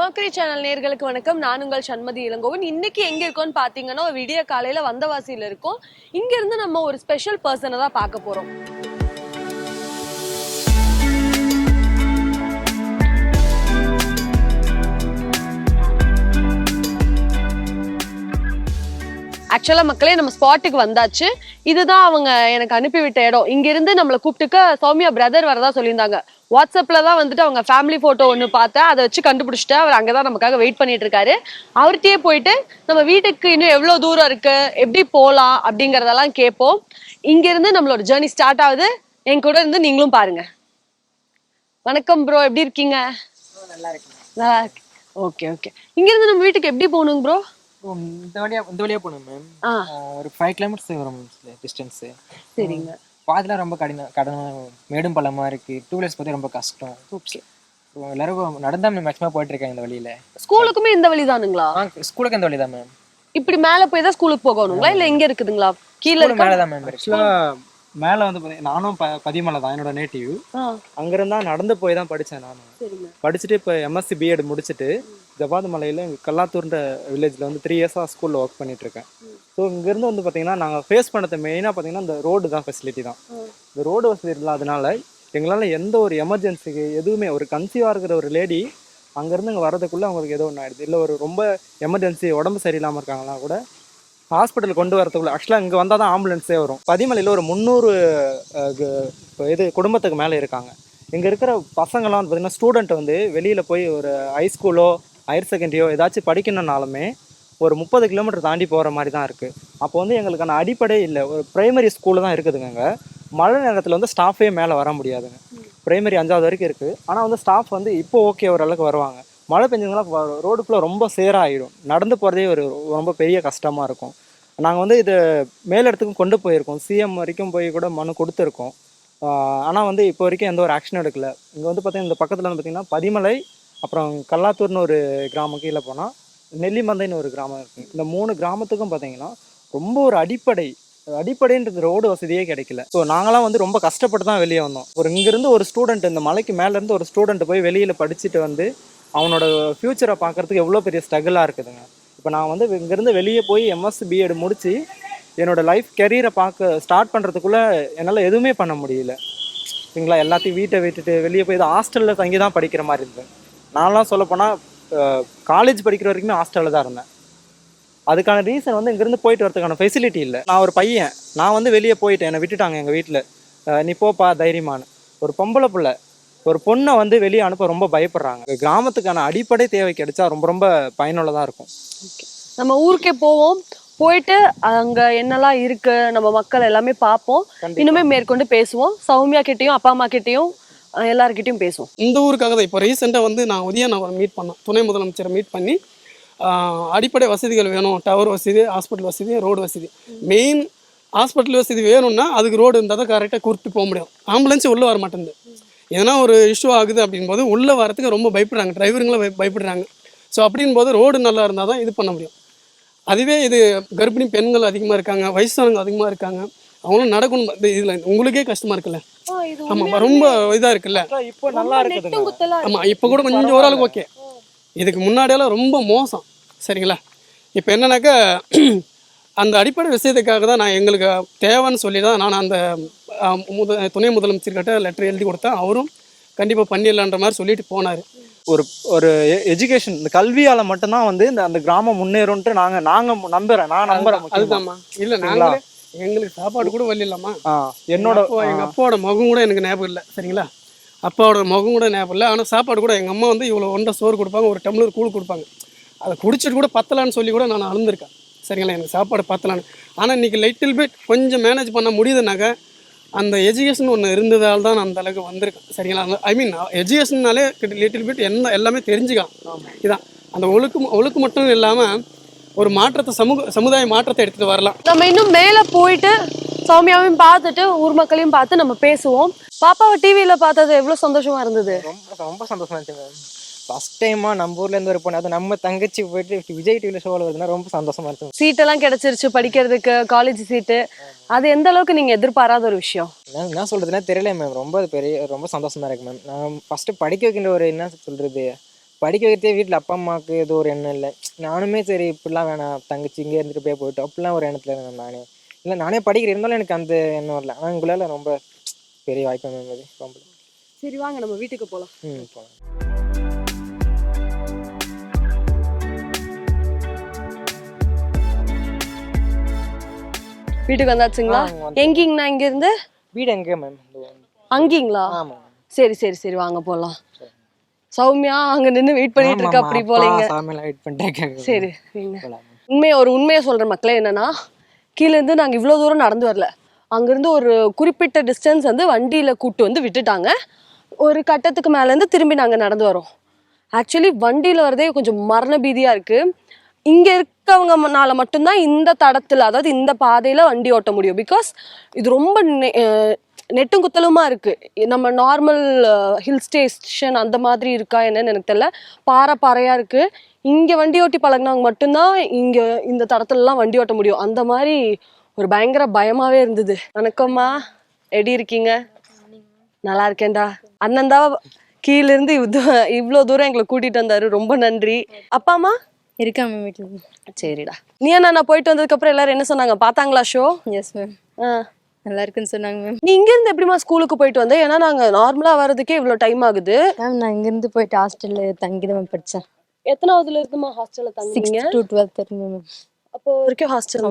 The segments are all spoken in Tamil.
மர்க்கரி சேனல் நேர்களுக்கு வணக்கம். நான் உங்கள் சண்மதி இளங்கோவன். இன்னைக்கு எங்க இருக்கோம்னு பாத்தீங்கன்னா ஒரு விடிய காலையில வந்தவாசியில இருக்கோம். இங்க இருந்து நம்ம ஒரு ஸ்பெஷல் பர்சனை தான் பார்க்க போறோம். ஆக்சுவலா மக்களே நம்ம ஸ்பாட்டுக்கு வந்தாச்சு. இதுதான் அவங்க எனக்கு அனுப்பிவிட்ட இடம். இங்க இருந்து நம்மளை கூப்பிட்டுக்க சௌமியா பிரதர் வரதா சொல்லியிருந்தாங்க. வாட்ஸ்அப்ல தான் வந்துட்டு அவங்க ஃபேமிலி போட்டோ ஒன்று பார்த்தேன். அதை வச்சு கண்டுபிடிச்சிட்டு அவர் அங்கதான் நமக்காக வெயிட் பண்ணிட்டு இருக்காரு. அவர்கிட்டயே போயிட்டு நம்ம வீட்டுக்கு இன்னும் எவ்வளவு தூரம் இருக்கு? எப்படி போகலாம்? அப்படிங்கறதெல்லாம் கேட்போம். இங்க இருந்து நம்மளோட ஜேர்னி ஸ்டார்ட் ஆகுது. என் கூட இருந்து நீங்களும் பாருங்க. வணக்கம் ப்ரோ எப்படி இருக்கீங்க? நல்லா இருக்கு. ஓகே ஓகே இங்க இருந்து நம்ம வீட்டுக்கு எப்படி போகணுங்க ப்ரோ இந்த வழியா இந்த வழியா போகணும் மேம் ஒரு ஃபைவ் கிலோமீட்டர்ஸ் வரும் டிஸ்டன்ஸு சரிங்க. பாதிலாம் ரொம்ப கடின கடன் மேடும் பள்ளமா இருக்கு. டூ வீலர்ஸ் பற்றி ரொம்ப கஷ்டம். ஓகே எல்லாரும் நடந்தா மேக்ஸிமம் போயிட்டு இருக்காங்க இந்த வழியில. ஸ்கூலுக்குமே இந்த வழிதானுங்களா ஆ ஸ்கூலுக்கு இந்த வழி தான் மேம் இப்படி மேல போய் தான் ஸ்கூலுக்கு போகணுங்களா? இல்ல எங்க இருக்குதுங்களா? கீழ மேலே தான் மேம் இருக்கு. ஆக்சுவலாக மேலே வந்து நானும் ப பதிமலை தான் என்னோட நேட்டிவ் ஆ, அங்கேருந்தா நடந்து போய் தான் படித்தேன் நானும் சரிங்க. படிச்சுட்டு இப்போ எம்எஸ்சி பிஎட் முடிச்சுட்டு ஜபாத் மலையில் கல்லாத்தூர்ன்ற வில்லேஜில் வந்து த்ரீ இயர்ஸாக ஸ்கூலில் ஒர்க் பண்ணிட்டு இருக்கேன் ஸோ இங்கேருந்து வந்து பார்த்தீங்கன்னா நாங்கள் ஃபேஸ் பண்ணது மெயினாக பார்த்தீங்கன்னா இந்த ரோடு தான் ஃபெசிலிட்டி தான். இந்த ரோடு வசதி இல்லாதனால எங்களால் எந்த ஒரு எமர்ஜென்சிக்கு எதுவுமே ஒரு கன்சீவாக இருக்கிற ஒரு லேடி அங்கேருந்து இங்கே வரதுக்குள்ளே அவங்களுக்கு ஏதோ ஒன்று ஆயிடுது. இல்லை ஒரு ரொம்ப எமர்ஜென்சி உடம்பு சரியில்லாமல் இருக்காங்கன்னா கூட ஹாஸ்பிட்டல் கொண்டு வரதுக்குள்ள ஆக்சுவலாக இங்கே வந்தால் தான் ஆம்புலன்ஸே வரும். பதிமலையில் ஒரு முந்நூறு இது குடும்பத்துக்கு மேலே இருக்காங்க. இங்கே இருக்கிற பசங்களாம் வந்து பார்த்திங்கன்னா ஸ்டூடெண்ட் வந்து வெளியில் போய் ஒரு ஹைஸ்கூலோ ஹையர் செகண்டரியோ ஏதாச்சும் படிக்கணும்னாலுமே ஒரு முப்பது கிலோமீட்டர் தாண்டி போகிற மாதிரி தான் இருக்குது அப்போ வந்து எங்களுக்கான அடிப்படை இல்லை ஒரு ப்ரைமரி ஸ்கூலில் தான் இருக்குதுங்க அங்கே மழை நேரத்தில் வந்து ஸ்டாஃபே மேலே வர முடியாதுங்க. ப்ரைமரி அஞ்சாவது வரைக்கும் இருக்குது ஆனால் வந்து ஸ்டாஃப் வந்து இப்போ ஓகே ஓரளவுக்கு வருவாங்க. மழை பெஞ்சதுனால ரோடுக்குள்ளே ரொம்ப சேராகிடும் நடந்து போகிறதே ஒரு ரொம்ப பெரிய கஷ்டமாக இருக்கும். நாங்கள் வந்து இது மேலிடத்துக்கும் கொண்டு போயிருக்கோம். சிஎம் வரைக்கும் போய் கூட மனு கொடுத்துருக்கோம். ஆனால் வந்து இப்போ வரைக்கும் எந்த ஒரு ஆக்ஷனும் எடுக்கல. இங்கே வந்து பார்த்திங்கன்னா இந்த பக்கத்தில் வந்து பார்த்திங்கன்னா பதிமலை அப்புறம் கல்லாத்தூர்னு ஒரு கிராமம் கீழே போனால் நெல்லிமந்தைன்னு ஒரு கிராமம் இருக்குது இந்த மூணு கிராமத்துக்கும் பார்த்தீங்கன்னா ரொம்ப ஒரு அடிப்படை அடிப்படைன்றது ரோடு வசதியே கிடைக்கல. ஸோ நாங்களாம் வந்து ரொம்ப கஷ்டப்பட்டு தான் வெளியே வந்தோம். ஒரு இங்கேருந்து ஒரு ஸ்டூடெண்ட் இந்த மலைக்கு மேலேருந்து ஒரு ஸ்டூடெண்ட் போய் வெளியில் படிச்சுட்டு வந்து அவனோட ஃப்யூச்சரை பார்க்கறதுக்கு எவ்வளோ பெரிய ஸ்ட்ரகிளாக இருக்குதுங்க. இப்போ நான் வந்து இங்கேருந்து வெளியே போய் எம்எஸ் பிஎட் முடித்து என்னோடய லைஃப் கெரியரை பார்க்க ஸ்டார்ட் பண்ணுறதுக்குள்ளே என்னால் எதுவுமே பண்ண முடியல. சரிங்களா? எல்லாத்தையும் வீட்டை விட்டுட்டு வெளியே போய் ஹாஸ்டலில் தங்கி தான் படிக்கிற மாதிரி இருந்தேன். நான்லாம் சொல்லப்போனால் காலேஜ் படிக்கிற வரைக்குமே ஹாஸ்டலில் தான் இருந்தேன். அதுக்கான ரீசன் வந்து இங்கேருந்து போயிட்டு வரதுக்கான ஃபெசிலிட்டி இல்லை. நான் ஒரு பையன். நான் வந்து வெளியே போயிட்டேன். என்னை விட்டுட்டாங்க எங்கள் வீட்டில் நீ போப்பா தைரியமானு. ஒரு பொம்பளை பிள்ளை. ஒரு பொண்ணை வந்து வெளியே அனுப்ப ரொம்ப பயப்படுறாங்க. கிராமத்துக்கான அடிப்படை தேவை கிடைச்சா ரொம்ப ரொம்ப பயனுள்ளதாக இருக்கும். நம்ம ஊருக்கே போவோம். போயிட்டு அங்க என்னெல்லாம் இருக்கு நம்ம மக்கள் எல்லாமே பார்ப்போம். இன்னுமே மேற்கொண்டு பேசுவோம். சௌமியா கிட்டயும் அப்பா அம்மா கிட்டயும் எல்லாருக்கிட்டையும் பேசுவோம். இந்த ஊருக்காக தான். இப்போ ரீசெண்டாக வந்து நான் உதயநகரம் மீட் பண்ணேன். துணை முதலமைச்சரை மீட் பண்ணி அடிப்படை வசதிகள் வேணும். டவர் வசதி ஹாஸ்பிட்டல் வசதி ரோடு வசதி. மெயின் ஹாஸ்பிட்டல் வசதி வேணும்னா அதுக்கு ரோடு இருந்தால் தான் கரெக்டாக கூப்பிட்டு போக முடியும். ஆம்புலன்ஸ் உள்ளே வர மாட்டேங்குது. எதனா ஒரு இஷ்யூ ஆகுது அப்படின்போது உள்ளே வரத்துக்கு ரொம்ப பயப்படுறாங்க. டிரைவருங்களும் பயப்படுறாங்க. ஸோ அப்படின் போது ரோடு நல்லா இருந்தால் தான் இது பண்ண முடியும். அதுவே இது கர்ப்பிணி பெண்கள் அதிகமாக இருக்காங்க வயசானவங்க அதிகமாக இருக்காங்க. அவங்களும் நடக்கணும். இதில் உங்களுக்கே கஷ்டமாக இருக்குல்ல? ஆமாம் ரொம்ப இதாக இருக்குல்ல? இப்போ நல்லா இருக்குதுங்க. ஆமாம் இப்போ கூட கொஞ்சம் ஓரளவுக்கு ஓகே. இதுக்கு முன்னாடியெல்லாம் ரொம்ப மோசம். சரிங்களா? இப்போ என்னன்னாக்கா அந்த அடிப்படை விஷயத்துக்காக தான் நான் எங்களுக்கு தேவைன்னு சொல்லி தான் நான் அந்த முத துணை முதலமைச்சர்கிட்ட லெட்டர் எழுதி கொடுத்தேன். அவரும் கண்டிப்பாக பண்ணிடலான்ற மாதிரி சொல்லிட்டு போனார். ஒரு ஒரு எஜுகேஷன் இந்த கல்வியால மட்டும்தான் வந்து இந்த அந்த கிராமம் முன்னேறும்ட்டு நாங்க நாங்க நம்புறேன். நான் நம்புறேன் முக்கியமா. அதுதான்மா இல்லை நாங்களே எங்களுக்கு சாப்பாடு கூட வழி இல்லைம்மா. ஆ, என்னோட எங்கள் அப்பாவோட முகம் கூட எனக்கு ஞாபகம் இல்லை சரிங்களா? அப்பாவோட முகம் கூட ஞாபகம் இல்லை ஆனால் சாப்பாடு கூட எங்கள் அம்மா வந்து இவ்வளோ ஒன்றை சோறு கொடுப்பாங்க ஒரு டம்ளர் கூழ் கொடுப்பாங்க. அதை குடிச்சிட்டு கூட பத்தலான்னு சொல்லி கூட நான் அழுந்திருக்கேன் சரிங்களா? எனக்கு சாப்பாடு பத்தலான்னு ஆனால் இன்றைக்கி லிட்டில் பிட் கொஞ்சம் மேனேஜ் பண்ண முடியுதுனாக்கா அந்த எஜுகேஷன் ஒன்று இருந்ததால் தான் நான் அந்த அளவுக்கு வந்திருக்கேன் சரிங்களா? அந்த ஐ மீன் எஜுகேஷன்னாலே லிட்டில் பிட் என்ன எல்லாமே தெரிஞ்சுக்கலாம். இதான். அந்த ஒழுக்கு ஒழுக்கு மட்டும் இல்லாமல் ஒரு மாற்றத்தை சமூக சமுதாய மாற்றத்தை எடுத்துகிட்டு வரலாம். நம்ம இன்னும் மேல போயிட்டு சௌமியாவையும் பார்த்துட்டு ஊர் மக்களையும் பார்த்து நம்ம பேசுவோம். பாப்பாவை டிவியில பார்த்தது எவ்வளவு சந்தோஷமா இருந்தது? ரொம்ப ரொம்ப சந்தோஷமா இருந்துச்சு மேம் ஃபர்ஸ்ட் டைமாக நம்ம ஊர்ல இருந்து ஒரு பொண்ணு அது நம்ம தங்கச்சி போயிட்டு விஜய் டிவியில் ஷோவில் வருதுன்னா ரொம்ப சந்தோஷமா இருந்துச்சு. சீட் எல்லாம் கிடைச்சிருச்சு படிக்கிறதுக்கு காலேஜ் சீட்டு அது எந்த அளவுக்கு நீங்க எதிர்பாராத ஒரு விஷயம்? என்ன என்ன சொல்றதுன்னா தெரியல மேம் ரொம்ப பெரிய ரொம்ப சந்தோஷமா இருக்கு மேம் நான் ஃபர்ஸ்ட் படிக்க வைக்கின்ற ஒரு என்ன சொல்றது? படிக்க வைக்கிறதே வீட்டில் அப்பா அம்மாவுக்கு ஏதோ ஒரு எண்ணம் இல்லை. நானுமே சரி இப்படிலாம் வேணாம் தங்கச்சி இங்கே இருந்துட்டு போய் போயிட்டு அப்படிலாம் ஒரு எண்ணத்துல இருந்தேன் நானே. இல்லை நானே படிக்கிறேன் இருந்தாலும் எனக்கு அந்த எண்ணம் வரல. ஆனால் உங்களால் ரொம்ப பெரிய வாய்ப்பு இருந்தது ரொம்ப. சரி வாங்க நம்ம வீட்டுக்கு போலாம். ம் போகலாம் வீட்டுக்கு வந்தாச்சுங்களா? எங்கீங்கண்ணா இங்க இருந்து வீடு எங்கே மேம் அங்கீங்களா? ஆமாம் சரி சரி சரி வாங்க போலாம். சௌமியா அங்க நின்னு வெயிட் பண்ணிட்டு இருக்க? அப்படி போலீங்க. சரி. உண்மையை ஒரு உண்மையை சொல்ற மக்களே என்னன்னா கீழ இருந்து நாங்க இவ்வளவு தூரம் நடந்து வரல. அங்கிருந்து ஒரு குறிப்பிட்ட டிஸ்டன்ஸ் வந்து வண்டியில கூட்டு வந்து விட்டுட்டாங்க. ஒரு கட்டத்துக்கு மேல இருந்து திரும்பி நாங்க நடந்து வரோம். ஆக்சுவலி வண்டியில வரதே கொஞ்சம் மரண பீதியா இருக்கு. இங்க இருக்கவங்கனால மட்டும்தான் இந்த தடத்துல அதாவது இந்த பாதையில வண்டி ஓட்ட முடியும். பிகாஸ் இது ரொம்ப நெட்டும் குத்தலுமா இருக்கு. நம்ம நார்மல் ஹில் ஸ்டேஷன் அந்த மாதிரி இருக்கா என்னன்னு எனக்கு தெரியல. பாறை பாறையா இருக்கு. இங்க வண்டி ஓட்டி பழகுனவங்க மட்டும்தான் இங்க இந்த தடத்துலலாம் வண்டி ஓட்ட முடியும். அந்த மாதிரி ஒரு பயங்கர பயமாவே இருந்தது. வணக்கம்மா. எப்படி இருக்கீங்க? நல்லா இருக்கேன்டா. அண்ணன் தான் கீழ இருந்து இவ்ளோ- இவ்ளோ தூரம் எங்களை கூட்டிட்டு வந்தாரு. ரொம்ப நன்றி. அப்பா அம்மா? இருக்காங்க வீட்டில் சரிடா. நீ நான் போயிட்டு வந்ததுக்கு அப்புறம் எல்லாரும் என்ன சொன்னாங்க? பாத்தாங்களா ஷோ எஸ் மேம் நல்லா இருக்குன்னு சொன்னாங்க மேம். நீ இங்க இருந்து எப்படிமா ஸ்கூலுக்கு போயிட்டு வந்த? ஏன்னா நாங்க நார்மலா வர்றதுக்கே இவ்வளவு டைம் ஆகுது. மேம் நான் இங்கேருந்து போயிட்டு ஹாஸ்டலில் தங்கி தான் மேம் படித்தேன் எத்தனாவதுல இருந்துமா ஹாஸ்டல்ல தங்குறீங்க டு டுவெல்த் மேம். அப்போ வரைக்கும் ஹாஸ்டல்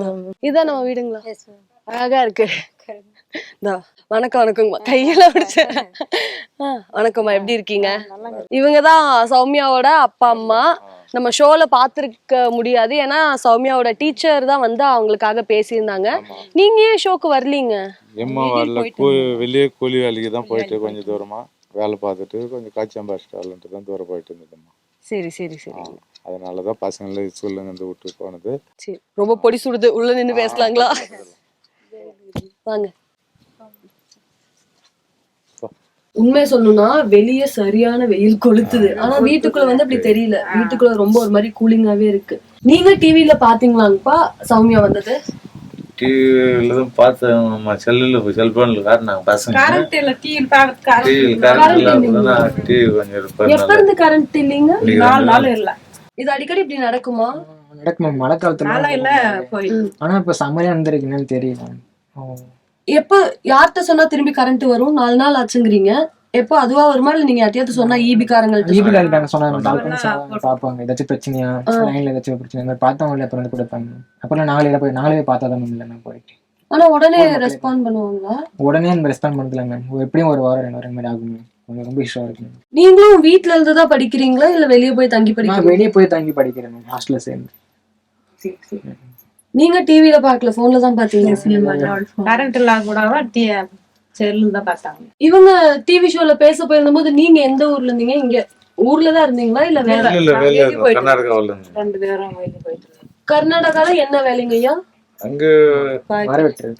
இதான் நம்ம வீடுங்களா? மேம். அழகா இருக்கு. வணக்கம் வணக்கங்கம்மா கையில பிடிச்சேன் வணக்கம்மா. எப்படி இருக்கீங்க? இவங்க தான் சௌமியாவோட அப்பா அம்மா. நம்ம ஷோல பார்த்துருக்க முடியாது. ஏன்னா சௌமியாவோட டீச்சர் தான் வந்து அவங்களுக்காக பேசியிருந்தாங்க. நீங்க ஏன் ஷோக்கு வரலீங்க? எம்மா வரல. வெளியே கூலி வேலைக்கு தான் போயிட்டு கொஞ்சம் தூரமா. வேலை பார்த்துட்டு கொஞ்சம் காய்ச்சம்பா ஸ்டால்ன்ட்டு தான் தூரம் போயிட்டு இருந்ததும்மா சரி சரி சரி. அதனால தான் பசங்களை ஸ்கூல்ல இருந்து விட்டு போனது. சரி. ரொம்ப பொடி சுடுது. உள்ள நின்னு பேசலாங்களா? வாங்க. உண்மையை சொல்லணும்னா வெளியே சரியான வெயில் கொளுத்துது. ஆனா வீட்டுக்குள்ள வந்து அப்படி தெரியல. வீட்டுக்குள்ள ரொம்ப ஒரு மாதிரி கூலிங்காவே இருக்கு. நீங்க டிவில பாத்தீங்களாங்கப்பா? சௌமியா வந்தது. டிவியில தான் பார்த்தேன். நம்ம செல்லுல செல்போன்ல காட்டினாங்க பசங்க கரண்ட் டிவி கொஞ்சம் எப்ப இருந்து கரண்ட் இல்லைங்க? நாலு நாள் இல்ல. இது அடிக்கடி இப்படி நடக்குமா? நடக்கும்? மழை காலத்துல நாளா இல்ல ஆனா இப்ப சம்மரே வந்திருக்கு என்னன்னு தெரியல. எப்ப யார்கிட்ட சொன்னா திரும்பி கரண்ட் வரும்? நாலு நாள் ஆச்சுங்கிறீங்க. எப்போ அதுவா வருமா? இல்ல நீங்க யார்ட்டையாவது சொன்னா ஈபி காரங்கள்ட்ட ஈபி கார்டு சொன்னாங்க கால் பண்ணி சொன்னாங்க, பார்ப்பாங்க. ஏதாச்சும் பிரச்சனையா? லைன்ல ஏதாச்சும் பிரச்சனை மாதிரி பார்த்தவங்கள அப்புறம் வந்து கொடுப்பாங்க. அப்புறம் நாங்களே போய் நாங்களே பார்த்தா தான் இல்லை நான் போயிட்டு. ஆனா உடனே ரெஸ்பாண்ட் பண்ணுவாங்களா? உடனே நம்ம ரெஸ்பாண்ட் பண்ணல மேம் எப்படியும் ஒரு வாரம் ரெண்டு வாரம் மாதிரி கொஞ்சம் ரொம்ப இஷ்டம் இருக்கு நீங்களும் வீட்ல இருந்து தான் படிக்கிறீங்களா? இல்ல வெளிய போய் தங்கி நான் படிக்கிறீங்களா? வெளியே போய் தங்கி படிக்கிறேன் மேம் ஹாஸ்டல்ல சேர்ந்து. நீங்க டிவில பார்க்கல போன்ல தான் பாத்தீங்க கரண்ட் இல்லாத கூட டி செல்லு தான் பார்த்தாங்க. இவங்க டிவி ஷோல பேச போயிருந்தபோது நீங்க எந்த ஊர்ல இருந்தீங்க? இங்க ஊர்ல தான் இருந்தீங்களா? இல்ல வேற கர்நாடகாவில் ரெண்டு பேரும் போயிட்டு கர்நாடகால என்ன வேலைங்க ஐயா? அங்க வரவேற்று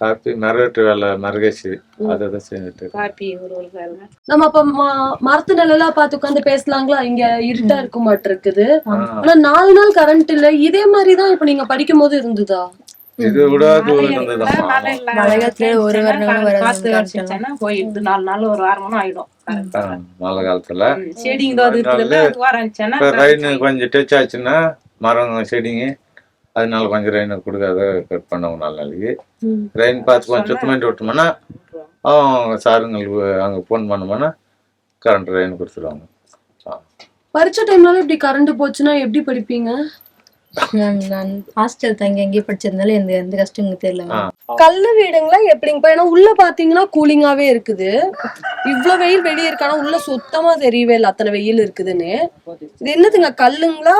காப்பி மரவேட்டு வேலை மரகேசி அதை தான் செஞ்சுட்டு. காப்பி நம்ம அப்ப ம- மரத்து நிழலா பார்த்து உட்காந்து பேசலாங்களா? இங்க இருட்டா இருக்க மாட்டிருக்குது. ஆனா நாலு நாள் கரண்ட் இல்ல. இதே மாதிரிதான் இப்ப நீங்க படிக்கும் போது இருந்ததா இது ஒரு போயிடுது. நாலு நாள் ஒரு வாரம் ஆயிடும். மழை காலத்துல. செடிங்க கொஞ்சம் டச் ஆச்சுன்னா மரம் செடிங்க அதனால கொஞ்சம் ரெயின் கொடுக்காத கட் பண்ணவும் நாலு நாளைக்கு ரெயின் பார்த்து கொஞ்சம் சுத்தம் பண்ணி விட்டோம்னா அவங்க சாருங்களுக்கு அங்கே ஃபோன் பண்ணோம்னா கரண்ட் ரெயின் கொடுத்துருவாங்க. பரீட்சை டைம்னால இப்படி கரண்ட் போச்சுன்னா எப்படி படிப்பீங்க? மேம் நான் ஹாஸ்டல் தங்கி அங்கேயே படிச்சதுனால எந்த எந்த கஷ்டமும் தெரியல கல்லு வீடுங்களா எப்படிங்கப்பா? ஏன்னா உள்ள பாத்தீங்கன்னா கூலிங்காவே இருக்குது. இவ்ளோ வெயில் வெளியே இருக்கு ஆனா உள்ள சுத்தமா தெரியவே இல்லை. அத்தனை வெயில் இருக்குதுன்னு. இது என்னதுங்க கல்லுங்களா?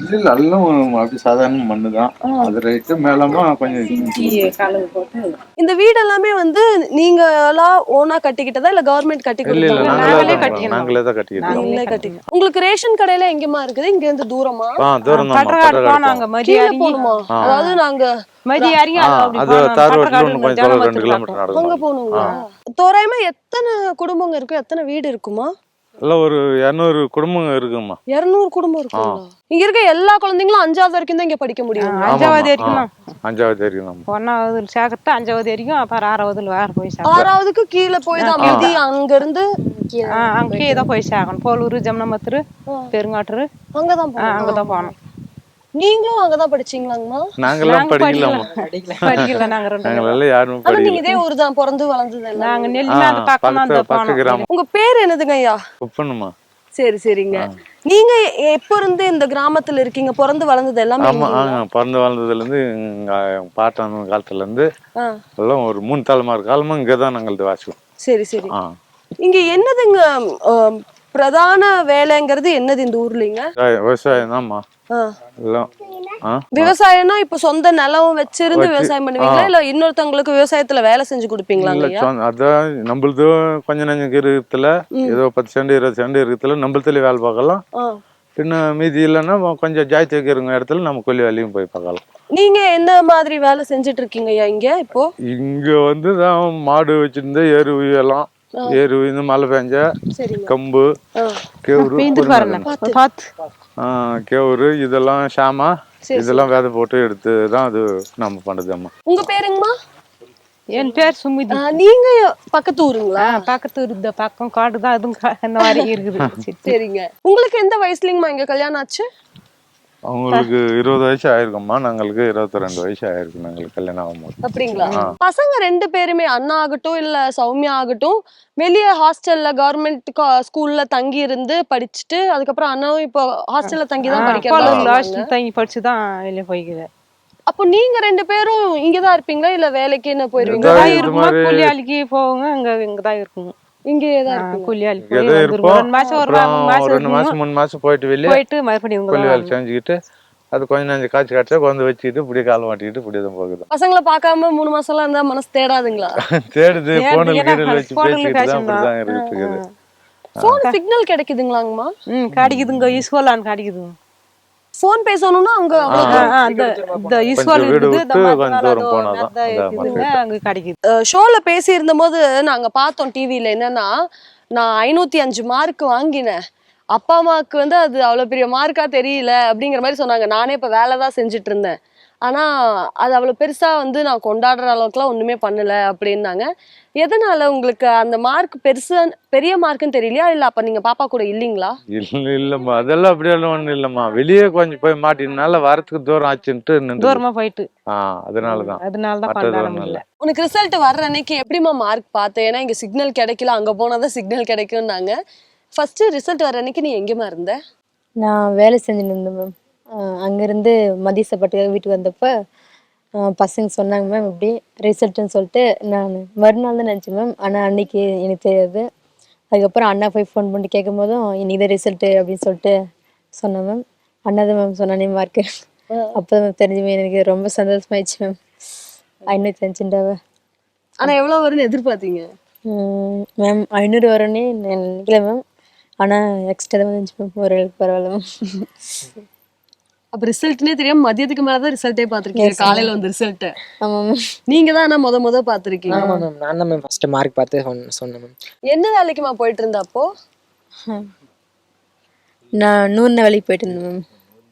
இல்ல இல்ல எல்லாம் அப்படி சாதாரண மண்ணு தான். அது ரைட்டு மேலமா கொஞ்சம் இந்த வீடு எல்லாமே வந்து நீங்க எல்லாம் ஓனா கட்டிக்கிட்டதா? இல்ல கவர்மெண்ட் கட்டி கொடுத்தாங்களா? உங்களுக்கு ரேஷன் கடையில எங்கேயுமா இருக்குது? இங்க இருந்து தூரமா இறங்கி போகணுமா. அதாவது நாங்க போனோம். தோராயமா எத்தனை குடும்பங்க இருக்கும் எத்தனை வீடு இருக்குமா? இல்ல ஒரு இரநூறு குடும்பம் இருக்குமா இருநூறு குடும்பம் இருக்குங்களா? இங்க இருக்க எல்லா குழந்தைங்களும் அஞ்சாவது வரைக்கும் தான் இங்க படிக்க முடியும். அஞ்சாவது வரைக்கும். அஞ்சாவது வரைக்கும் ஒன்னாவது சேர்க்கறது அஞ்சாவது வரைக்கும் அப்புறம் ஆறாவதுல வேற போய். ஆறாவதுக்கு கீழே போய் தான் மீதி அங்க இருந்து அங்கேயே தான் போய் சேர்க்கணும். போலூர் ஜமுனாமத்தூர் பெருங்காட்டூர் அங்கதான் ஆ அங்கே போகணும். தான் போகணும். நீங்களும் அங்கதான் படிச்சீங்களாங்கம்மா? நாங்கெல்லாம் நாங்க படிக்கலாமா படிக்கல. நாங்கள் ரெண்டு யாரும் ஆனா நீங்க இதே ஊர் தான் பிறந்து வளர்ந்தது அந்த ஆ, பக்கம் அந்த பக்க போனோம் கிராமம். உங்க பேர் என்னதுங்க ஐயா? உப்பணுமா சரி சரிங்க. நீங்க எப்ப இருந்து இந்த கிராமத்துல இருக்கீங்க? பிறந்து வளர்ந்தது எல்லாமே ஆமா பிறந்து வளர்ந்ததுலேருந்து எங்கள் பாட்டன் காலத்துலேருந்து ஆ, எல்லாம் ஒரு மூணு தலைமுறை காலமும் இங்கே தான் நாங்கள் வாசிப்போம் சரி. சரி இங்க என்னதுங்க பிரதான வேலைங்கிறது என்னது இந்த ஊர்லங்க விவசாயம் தான்மா. எல்லாம் விவசாயம்னா இப்ப சொந்த நிலம் வச்சிருந்து வச்சு- விவசாயம் பண்ணுவீங்களா? இல்ல இன்னொருத்தவங்களுக்கு விவசாயத்துல வேலை செஞ்சு சொந்த- அதான் நம்மளது கொஞ்சம் நஞ்சம் இருக்கிறதுல ஏதோ பத்து சென்ட் இருபது சென்ட் இருக்கிறதுல நம்மளதுல வேலை பார்க்கலாம். பின்ன மீதி இல்லைன்னா கொஞ்சம் ஜாய்ச்சி வைக்கிறவங்க இடத்துல நம்ம கொல்லி வேலையும் போய் பார்க்கலாம். நீங்க என்ன மாதிரி வேலை செஞ்சுட்டு இருக்கீங்க இங்க இப்போ? இங்க வந்து தான் மாடு வச்சிருந்த ஏறு உயலாம் ஏறு உயிர்ந்து மழை பெஞ்சா கம்பு. கேவுரு கேவுரு இதெல்லாம் ஷாமா இதெல்லாம் விதை போட்டு எடுத்து தான் அது நம்ம பண்ணுது அம்மா. உங்க பேருங்கம்மா? என் பேர் சுமிதி. நீங்க பக்கத்து ஊருங்களா? பக்கத்து இந்த பக்கம் காடு தான் அதுவும் கா- இந்த மாதிரி இருக்குது. சரி. சரிங்க. உங்களுக்கு எந்த வயசுலங்கம்மா இங்க கல்யாணம் ஆச்சு? அவங்களுக்கு இருபது வயசு ஆயிருக்கும்மா நாங்களுக்கு இருபத்தி ரெண்டு வயசு ஆயிருக்கு நாங்களுக்கு கல்யாணம் ஆகும்போது அப்படிங்களா? பசங்க ரெண்டு பேருமே அண்ணா ஆகட்டும் இல்ல சௌமியா ஆகட்டும் வெளியே ஹாஸ்டல்ல கவர்மெண்ட் ஸ்கூல்ல தங்கி இருந்து படிச்சுட்டு அதுக்கப்புறம் அண்ணாவும் இப்போ ஹாஸ்டல்ல தங்கி தான் படிக்கிறாங்க ஹாஸ்டல் தங்கி படிச்சு தான் வெளியே போய்க்குது. அப்போ நீங்க ரெண்டு பேரும் இங்கதான் இருப்பீங்களா இல்ல வேலைக்கு என்ன மாதிரி- கூலி ஆளிக்கு போவோங்க அங்க இங்க தான் இருக்குங்க. இங்கேயே தான் கூலி போய் வந்துருவோம். மாசம் ஒரு மூணு மாசம் ரெண்டு மாசம். மூணு மாசம் போயிட்டு வெளியே போயிட்டு மறுபடியும் கொல்லி தான் வேலை செஞ்சுக்கிட்டு அது கொஞ்சம் நஞ்சு காய்ச்சி காய்ச்சா கொண்டு வச்சுக்கிட்டு இப்படி கால் மாட்டிக்கிட்டு இப்படி தான் போகுது. பசங்களை பார்க்காம மூணு மாசம் எல்லாம் இருந்தா மனசு தேடாதுங்களா? தேடுது தேடுது, போனில் ஏன்னா கீழே வச்சு phone ல பேசிக்கிட்டு தான் இருக்குது. போன் சிக்னல் கிடைக்குதுங்களாங்கம்மா? ம் கிடைக்குதுங்க. யூஸ்வலான்னு கிடைக்குதுங்க. போன் பேசணும்னா அங்க அந்த இந்த இருக்குதுங்க அங்க கிடைக்குது. ஷோல பேசி போது நாங்க பார்த்தோம் டிவில என்னன்னா நான் ஐநூத்தி அஞ்சு மார்க் வாங்கினேன். அப்பா அம்மாவுக்கு வந்து அது அவ்வளவு பெரிய மார்க்கா தெரியல அப்படிங்கிற மாதிரி சொன்னாங்க. நானே இப்ப வேலை தான் செஞ்சுட்டு இருந்தேன். ஆனா அது அவ்வளவு பெருசா வந்து நான் கொண்டாடுற அளவுக்குலாம் ஒண்ணுமே பண்ணல அப்படின்னாங்க. எதனால உங்களுக்கு அந்த மார்க் பெருசா பெரிய மார்க்குன்னு தெரியலையா? இல்ல அப்ப நீங்க பாப்பா கூட இல்லீங்களா? இல்லை இல்லைம்மா. அதெல்லாம் அப்படியெல்லாம் ஒன்றும் இல்லைம்மா. வெளியே கொஞ்சம் போய் மாட்டினால வரத்துக்கு தூரம் ஆச்சுன்ட்டு நின்று தூரமா போயிட்டு. ஆ அதனால தான் அதனால தான் கொண்டாட ஒன்றும் இல்லை. உனக்கு ரிசல்ட் வர்ற அன்னைக்கு எப்படிம்மா மார்க் பார்த்தேன்? ஏன்னா இங்க சிக்னல் கிடைக்கல. அங்க போனாதான் சிக்னல் கிடைக்கும்னாங்க. ஃபர்ஸ்ட் ரிசல்ட் வர அன்னைக்கு நீ எங்கேமா இருந்த? நான் வேலை செஞ்சுட்டு இருந்தேன் மேம் அங்கேருந்து மதிய சாப்பாட்டுக்காக வீட்டுக்கு வந்தப்போ பசங்க சொன்னாங்க மேம் இப்படி ரிசல்ட்டுன்னு சொல்லிட்டு நான் மறுநாள் தான் நினச்சேன் மேம். ஆனால் அன்னைக்கு எனக்கு தெரியாது. அதுக்கப்புறம் அண்ணா போய் ஃபோன் பண்ணி கேட்கும் போதும் இன்னைக்கு தான் ரிசல்ட்டு அப்படின்னு சொல்லிட்டு சொன்னேன் மேம். அண்ணா தான் மேம் சொன்னானே மார்க்கு அப்போ தான் தெரிஞ்சு மேம் எனக்கு ரொம்ப சந்தோஷமாயிடுச்சு மேம். ஐநூற்றி அஞ்சுண்டாவ ஆனா எவ்வளவு வரும்னு எதிர்பார்த்தீங்க? மேம் ஐநூறு வரும்னே நான் நினைக்கல மேம். ஆனால் எக்ஸ்ட்ரா தான் வந்துச்சு மேம். ஒரு பரவாயில்ல மேம். அப்ப ரிசல்ட்னே தெரியாம மதியத்துக்கு மேலதான் ரிசல்ட்டே பாத்திருக்கீங்க காலையில வந்து ரிசல்ட் நீங்க தான் ஆனா முத முத பாத்திருக்கீங்க ஆமாம் மேம் நான் தான் மேம் ஃபஸ்ட்டு மார்க் பார்த்து சொன்ன- சொன்னேன் மேம் என்ன வேலைக்குமா போயிட்டு இருந்த அப்போ? நான் நூறுன வேலைக்கு போயிட்டு இருந்தேன் மேம்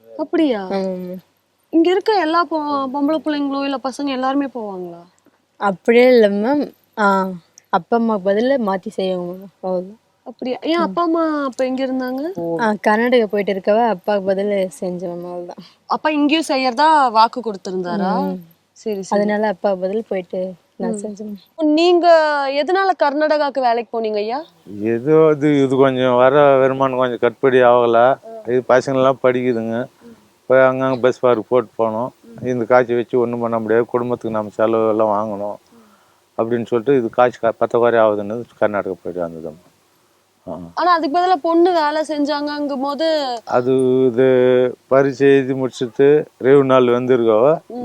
அப்படியா இங்க இருக்க எல்லா பொம்பளை பிள்ளைங்களும் இல்ல பசங்க எல்லாருமே போவாங்களா? அப்படியே இல்லை மேம் ஆ அப்பா அம்மா பதில் மாற்றி செய்வாங்க மேம் அவ்வளோதான் அப்படியா? ஏன் அப்பா அம்மா அப்ப எங்க இருந்தாங்க? கர்நாடகா போயிட்டு இருக்கவ அப்பாவுக்கு பதில் செஞ்சேன் மேம் அவ்வளோதான் அப்பா இங்கேயும் செய்யறதா வாக்கு கொடுத்திருந்தாரா? சரி சரி. அதனால அப்பா பதில் போயிட்டு நான் செஞ்சேன். நீங்க எதனால கர்நாடகாக்கு வேலைக்கு போனீங்க ஐயா? ஏதோ இது இது கொஞ்சம் வர வருமானம் கொஞ்சம் கட்டுப்படி ஆகலை. இது பசங்களாம் படிக்குதுங்க. போய் அங்கங்கே பஸ் பார்க் போட்டு போனோம். இந்த காய்ச்சி வச்சு ஒன்றும் பண்ண முடியாது. குடும்பத்துக்கு நம்ம செலவு எல்லாம் வாங்கணும். அப்படின்னு சொல்லிட்டு இது காய்ச்சி க பத்த குறை ஆகுதுன்னு கர்நாடகா போயிட்டு வந்ததம்மா ஆ ஆனா அதுக்கு பதிலா பொண்ணு வேலை செஞ்சாங்கங்கும் போது அது இது பரிசு எழுதி முடிச்சுட்டு ரெவு நாள் வந்திருக்கோ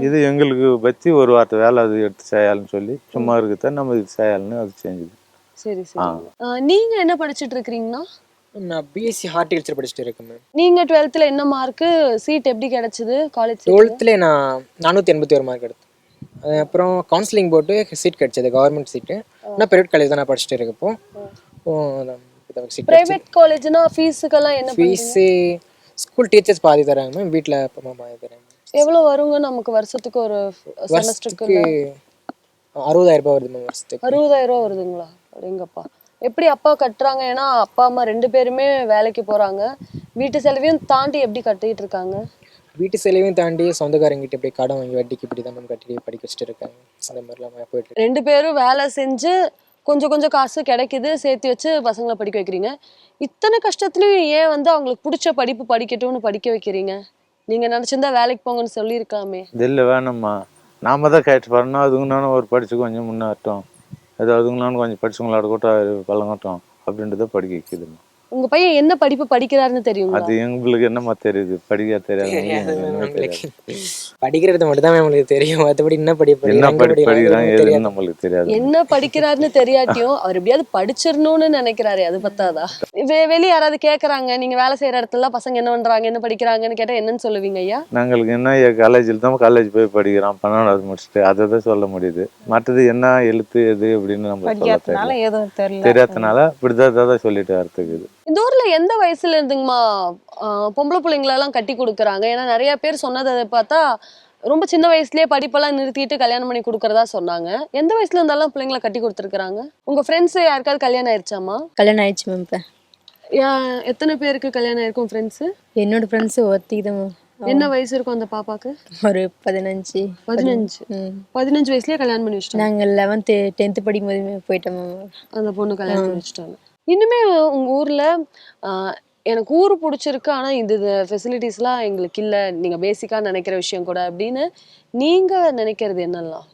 இது எங்களுக்கு பத்தி ஒரு வார்த்தை வேலை அது எடுத்து செய்யாலும் சொல்லி சும்மா இருக்குதான் நம்ம இது செய்யாலுன்னு அது செஞ்சுது. சரி சரி. நீங்க என்ன படிச்சிட்டு இருக்கிறீங்கன்னா? நான் பிஎஸ்சி ஹார்டிகல்ச்சர் படிச்சுட்டு இருக்கேன் மேம் நீங்க டுவெல்த்தில் என்ன மார்க்கு சீட் எப்படி கிடைச்சது காலேஜ் டுவெல்த்தில் நான் நானூற்றி எண்பத்தி ஒரு மார்க் எடுத்தேன். அப்புறம் கவுன்சிலிங் போட்டு சீட் கிடைச்சது கவர்மெண்ட் சீட்டு ஆனால் ப்ரைவேட் காலேஜ் தான் நான் படிச்சுட்டு இருக்கப்போ சீட் பிரைவேட் காலேஜ்னா ஃபீஸுக்கெல்லாம் என்ன? ஃபீஸு ஸ்கூல் டீச்சர்ஸ் பாதி தராங்க மேம் வீட்டில் அப்பா அம்மா பாதி தராங்க. எவ்வளவு வருங்க நமக்கு வருஷத்துக்கு ஒரு செமஸ்டருக்கு அறுபதாயிரம் ரூபாய் வருது மேம் வருஷத்துக்கு. அறுபதாயிரம் ரூபா வருதுங்களா? அப்படிங்கப்பா எப்படி அப்பா கட்டுறாங்க? ஏன்னா அப்பா அம்மா ரெண்டு பேருமே வேலைக்கு போறாங்க. வீட்டு செலவையும் தாண்டி எப்படி கட்டிட்டு இருக்காங்க? வீட்டு செலவையும் தாண்டி சொந்தக்காரங்கிட்ட இப்படி கடன் வாங்கி வட்டிக்கு இப்படி தான் மேம் கட்டி படிக்க வச்சுட்டு இருக்காங்க. அந்த மாதிரிலாம் போயிட்டு. ரெண்டு பேரும் வேலை செஞ்சு கொஞ்சம் கொஞ்சம் காசு கிடைக்குது சேர்த்து வச்சு பசங்களை படிக்க வைக்கிறீங்க. இத்தனை கஷ்டத்துலையும் ஏன் வந்து அவங்களுக்கு பிடிச்ச படிப்பு படிக்கட்டும்னு படிக்க வைக்கிறீங்க? நீங்க நினைச்சிருந்தா வேலைக்கு போங்கன்னு சொல்லியிருக்கலாமே. இல்லை வேணாம்மா. நாம தான் கேட்டு பாருன்னா அதுங்கனாலும் ஒரு படிச்சு கொஞ்சம் முன்னேறட்டும். ஏதோ அதுங்கனாலும் கொஞ்சம் படிச்சவங்களோட கூட்டம் பழங்கட்டும் அப்படின்றத படிக்க வைக்குதுமா உங்க பையன் என்ன படிப்பு படிக்கிறாருன்னு தெரியுங்களா? அது எங்களுக்கு என்னம்மா தெரியுது? படிக்க தெரியாது? என்னமே படிக்கிறது மட்டும் தான் நம்மளுக்கு தெரியும். மற்றபடி என்ன படிப்பு என்ன படிக்கிறாங்க நம்மளுக்கு தெரியாது. என்ன படிக்கிறாருன்னு தெரியாட்டியும் அவர் எப்படியாவது படிச்சிடணும்னு நினைக்கிறாரு அது பத்தாதா? வெளிய யாராவது கேக்குறாங்க நீங்க வேலை செய்யற இடத்துல பசங்க என்ன பண்றாங்க என்ன படிக்கிறாங்கன்னு கேட்டா என்னன்னு சொல்லுவீங்க ஐயா? நாங்களுக்கு என்ன காலேஜில் தான் காலேஜ் போய் படிக்கிறோம். பன்னெண்டாவது முடிச்சுட்டு அதை தான் சொல்ல முடியுது. மற்றது என்ன எழுத்து எது அப்படின்னு நம்ம தெரியாதனால இப்படிதான் தான் சொல்லிட்டு வரத்துக்கு இது இந்த ஊர்ல எந்த வயசுல இருந்துங்கம்மா? பொம்பளை பிள்ளைங்கள எல்லாம் கட்டி கொடுக்குறாங்க. ஏன்னா நிறைய பேர் சொன்னதை பார்த்தா ரொம்ப சின்ன வயசுலயே படிப்பெல்லாம் நிறுத்திட்டு கல்யாணம் பண்ணி கொடுக்கறதா சொன்னாங்க. எந்த வயசுல இருந்தாலும் பிள்ளைங்களை கட்டி கொடுத்துருக்காங்க உங்க ஃப்ரெண்ட்ஸ் யாருக்காவது கல்யாணம் ஆயிடுச்சாமா கல்யாணம் ஆயிடுச்சு மேம் இப்போ. எத்தனை பேருக்கு கல்யாணம் ஆயிருக்கும் ஃப்ரெண்ட்ஸ் என்னோட ஃப்ரெண்ட்ஸு ஒருத்திக்கு தான் மேம் என்ன வயசு இருக்கும் அந்த பாப்பாக்கு? ஒரு பதினஞ்சு. பதினஞ்சு. பதினஞ்சு வயசுலயே கல்யாணம் பண்ணி வச்சிட்டாங்க. நாங்கள் லெவன்த்து டென்த்து படிக்கும் போதுமே போயிட்டோம் மேம் அந்த பொண்ணு கல்யாணம் பண்ணி வச்சிட்டாங்க. இன்னுமே உங்க ஊர்ல எனக்கு ஊர் பிடிச்சிருக்கு ஆனா இது ஃபெசிலிட்டிஸ்லாம் எங்களுக்கு இல்ல. நீங்க பேசிக்கா நினைக்கிற விஷயம் கூட அப்படின்னு நீங்க நினைக்கிறது என்னெல்லாம்?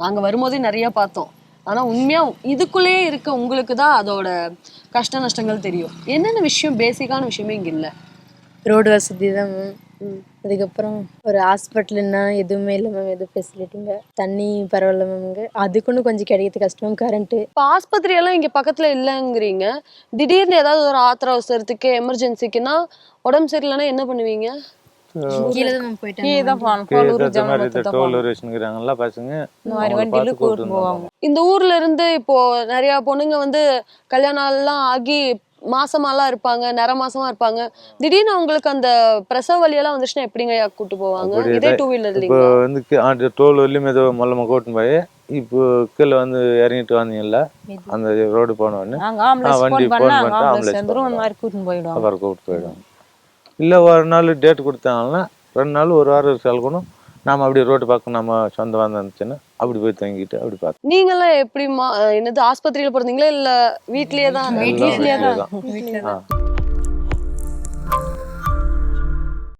நாங்க வரும்போதே நிறைய பார்த்தோம். ஆனா உண்மையா இதுக்குள்ளேயே இருக்க உங்களுக்கு தான் அதோட கஷ்ட நஷ்டங்கள் தெரியும். என்னென்ன விஷயம் பேசிக்கான விஷயமே இங்க இல்ல? ரோடு வசதி தான். அதுக்கப்புறம் ஒரு ஹாஸ்பிட்டல்னா எதுவுமே இல்லை மேம் எதுவும் ஃபெசிலிட்டிங்க தண்ணி பரவாயில்ல மேம் இங்கே. அதுக்குன்னு கொஞ்சம் கிடைக்கிறது கஷ்டம் கரண்ட்டு இப்போ ஆஸ்பத்திரி எல்லாம் இங்க பக்கத்துல இல்லைங்கிறீங்க. திடீர்னு ஏதாவது ஒரு ஆத்திர அவசரத்துக்கு எமர்ஜென்சிக்குன்னா உடம்பு சரியில்லைன்னா என்ன பண்ணுவீங்க? கீழே தான் போயிட்டாங்க. பசங்க. இந்த ஊர்ல இருந்து இப்போ நிறைய பொண்ணுங்க வந்து கல்யாணம் எல்லாம் ஆகி மாசமாலாம் இருப்பாங்க நிற மாசமா இருப்பாங்க. திடீர்னு அவங்களுக்கு அந்த பிரசவ வலியெல்லாம் வந்துச்சுன்னா எப்படிங்க கூட்டு போவாங்க? இதே. டூ வீலர் இப்போ வந்து டோல் வரலையும் ஏதோ மொல்லமாக கூட்டின்னு போய் இப்போ கீழே வந்து இறங்கிட்டு வந்தீங்கல்ல அந்த ரோடு போனோடனே வண்டி பண்ணா பண்ணிட்டு ஆம்புலன்ஸ் கூட்டின்னு போயிடுவாங்க. அப்புறம் கூப்பிட்டு போயிடுவாங்க. இல்லை ஒரு நாள் டேட் கொடுத்தாங்கன்னா ரெண்டு நாள் ஒரு வாரம் செலக்கணும் நாம அப்படியே ரோட்டு பக்கம் நம்ம சொந்த வந்து இருந்துச்சுன்னா அப்படி போய் தங்கிட்டு அப்படி பார்த்தோம் நீங்களாம் எப்படிமா என்னது ஆஸ்பத்திரியில பிறந்தீங்களா இல்ல வீட்லயே தான்? எல்லாம் வீட்லயே வீட்லயே தான்.